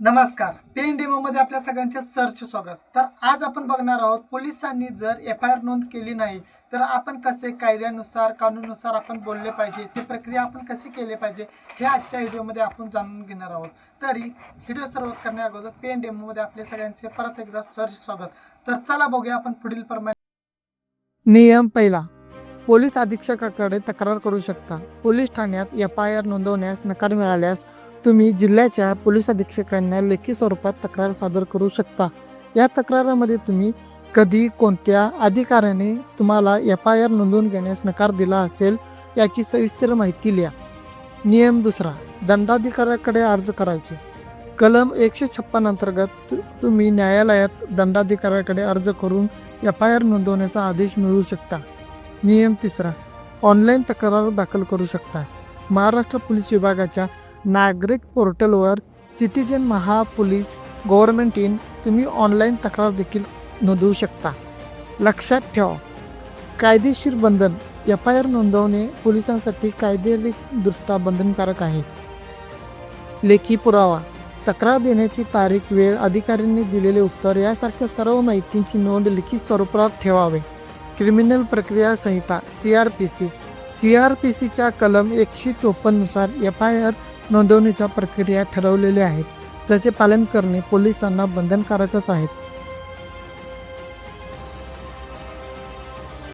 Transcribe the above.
नमस्कार. पेन डेमोमध्ये आपल्या सगळ्यांचे सरच स्वागत. तर आज आपण बघणार आहोत पोलिसांनी जर एफ आय आर नोंद केली नाही तर आपण कसे कायद्यानुसार कानूनुसार आपण बोलले पाहिजे ती प्रक्रिया आपण कशी केली पाहिजे हे आजच्या व्हिडिओमध्ये आपण जाणून घेणार आहोत. तरी व्हिडिओ सुरुवात करण्या अगोदर पेन डेमो मध्ये आपल्या सगळ्यांचे परत एकदा सरच स्वागत. तर चला बघूया आपण पुढील प्रमाणे. नियम पहिला. पोलीस अधीक्षकाकडे तक्रार करू शकता. पोलीस ठाण्यात एफ आय आर नोंदवण्यास नकार मिळाल्यास तुम्ही जिल्ह्याच्या पोलीस अधीक्षकांना लेखी स्वरूपात तक्रार सादर करू शकता. या तक्रारामध्ये तुम्ही कधी कोणत्या अधिकाऱ्याने तुम्हाला एफ आय आर नोंदवून घेण्यास नकार दिला असेल याची सविस्तर माहिती लिहा. नियम दुसरा दंडाधिकाऱ्याकडे अर्ज करायचे. कलम एकशे छप्पन अंतर्गत तु- तुम्ही न्यायालयात दंडाधिकाऱ्याकडे अर्ज करून एफ आय आर नोंदवण्याचा आदेश मिळवू शकता. नियम तिसरा ऑनलाईन तक्रार दाखल करू शकता. महाराष्ट्र पोलीस विभागाच्या नागरिक पोर्टलवर सिटीजन महापोलीस गव्हर्नमेंट इन तुम्ही ऑनलाईन तक्रार देखील नोंदवू शकता. लक्षात ठेवा कायदेशीर बंधन एफ आय आर नोंदवणे पोलिसांसाठी कायदेदृष्ट्या बंधनकारक आहे. लेखी पुरावा तक्रार देण्याची तारीख वेळ अधिकाऱ्यांनी दिलेले उत्तर यासारख्या सर्व माहितींची नोंद लिखित स्वरूपात ठेवावे. क्रिमिनल प्रक्रिया संहिता C R P C C R P सीच्या कलम एकशे चोपन्ननुसार एफ आय आर नोंदवणीच्या प्रक्रिया ठरवलेल्या आहेत ज्याचे पालन करणे पोलिसांना बंधनकारकच आहेत